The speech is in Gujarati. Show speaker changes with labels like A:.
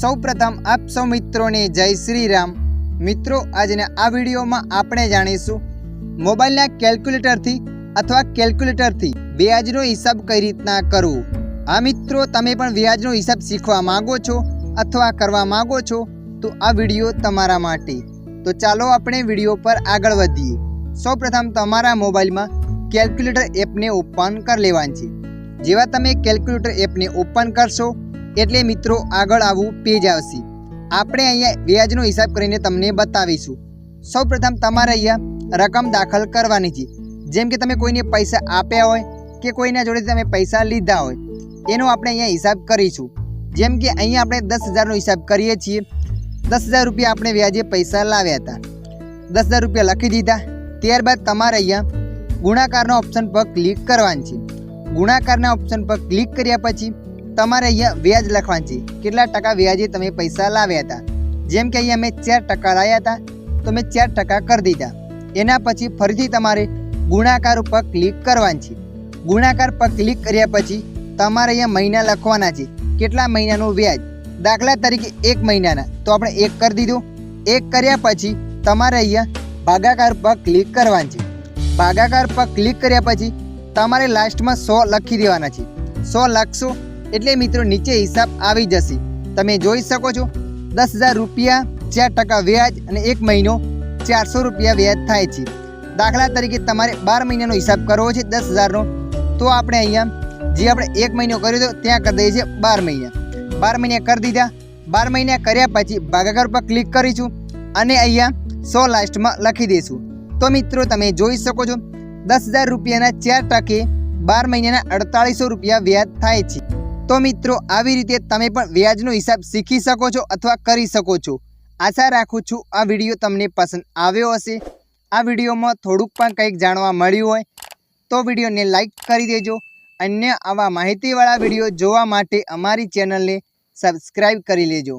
A: સૌ પ્રથમ આપ સૌ મિત્રોને જય શ્રી રામ મિત્રો, આજના આ વિડીયોમાં આપણે જાણીશું મોબાઈલના કેલ્ક્યુલેટરથી અથવા કેલ્ક્યુલેટરથી વ્યાજનો હિસાબ કઈ રીતના કરવો? આ મિત્રો, તમે પણ વ્યાજનો હિસાબ શીખવા માંગો છો અથવા કરવા માગો છો, તો આ વીડિયો તમારા માટે. તો ચાલો આપણે વીડિયો પર આગળ વધીએ. સૌપ્રથમ તમારા મોબાઈલમાં કેલ્ક્યુલેટર એપને ઓપન કરી લેવાની છે. જેવા તમે કેલ્ક્યુલેટર એપને ઓપન કરશો એટલે મિત્રો આગળ આવું પેજ આવશે. આપણે અહીંયા વ્યાજનો હિસાબ કરીને તમને બતાવીશું. સૌપ્રથમ તમારે અહીંયા રકમ દાખલ કરવાની છે. જેમ કે તમે કોઈને પૈસા આપ્યા હોય કે કોઈના જોડેથી તમે પૈસા લીધા હોય, એનો આપણે અહીંયા હિસાબ કરીશું. જેમ કે અહીંયા આપણે દસ હજારનો હિસાબ કરીએ છીએ. દસ હજાર રૂપિયા આપણે વ્યાજે પૈસા લાવ્યા હતા. દસ હજાર રૂપિયા લખી દીધા. ત્યારબાદ તમારે અહીંયા ગુણાકારના ઓપ્શન પર ક્લિક કરવાનું છે. ગુણાકારના ઓપ્શન પર ક્લિક કર્યા પછી તમારે અહીંયા વ્યાજ લખવાનું છે. કેટલા ટકા વ્યાજે તમે પૈસા લાવ્યા હતા? જેમ કે અહીંયા મેં ચાર ટકા લાવ્યા હતા, તો મેં ચાર ટકા કરી દીધા. એના પછી ફરીથી તમારે ગુણાકાર ઉપર ક્લિક કરવાની છે. ગુણાકાર પર ક્લિક કર્યા પછી તમારે અહીંયા મહિના લખવાના છે. કેટલા મહિનાનું વ્યાજ? દાખલા તરીકે એક મહિનાના, તો આપણે એક કરી દીધું. એક કર્યા પછી તમારે અહીંયા ભાગાકાર પર ક્લિક કરવાનું છે. ભાગાકાર પર ક્લિક કર્યા પછી તમારે લાસ્ટમાં સો લખી દેવાના છે. સો લખશો એટલે મિત્રો નીચે હિસાબ આવી જશે. તમે જોઈ શકો છો, દસ હજાર રૂપિયા ચાર ટકા વ્યાજ અને એક મહિનો ચારસો રૂપિયા વ્યાજ થાય છે. દાખલા તરીકે તમારે બાર મહિનાનો હિસાબ કરવો છે દસ હજારનો, તો આપણે અહીંયા જે આપણે એક મહિનો કર્યો હતો ત્યાં કરી દઈએ છીએ બાર મહિના. બાર મહિના કરી દીધા. બાર મહિના કર્યા પછી ભાગાકાર પર ક્લિક કરીશું અને અહીંયા સો લાસ્ટમાં લખી દઈશું. તો મિત્રો તમે જોઈ શકો છો, દસ હજાર રૂપિયાના ચાર ટકે બાર મહિનાના અડતાળીસો રૂપિયા વ્યાજ થાય છે. તો મિત્રો, આવી રીતે તમે પણ વ્યાજનો હિસાબ શીખી શકો છો અથવા કરી શકો છો. આશા રાખું છું આ વીડિયો તમને પસંદ આવ્યો હશે. આ વિડીયોમાં થોડુંક પણ કંઈક જાણવા મળ્યું હોય તો વિડીયોને લાઈક કરી દેજો. અન્ય આવા માહિતીવાળા વીડિયો જોવા માટે અમારી ચેનલને સબસ્ક્રાઈબ કરી લેજો.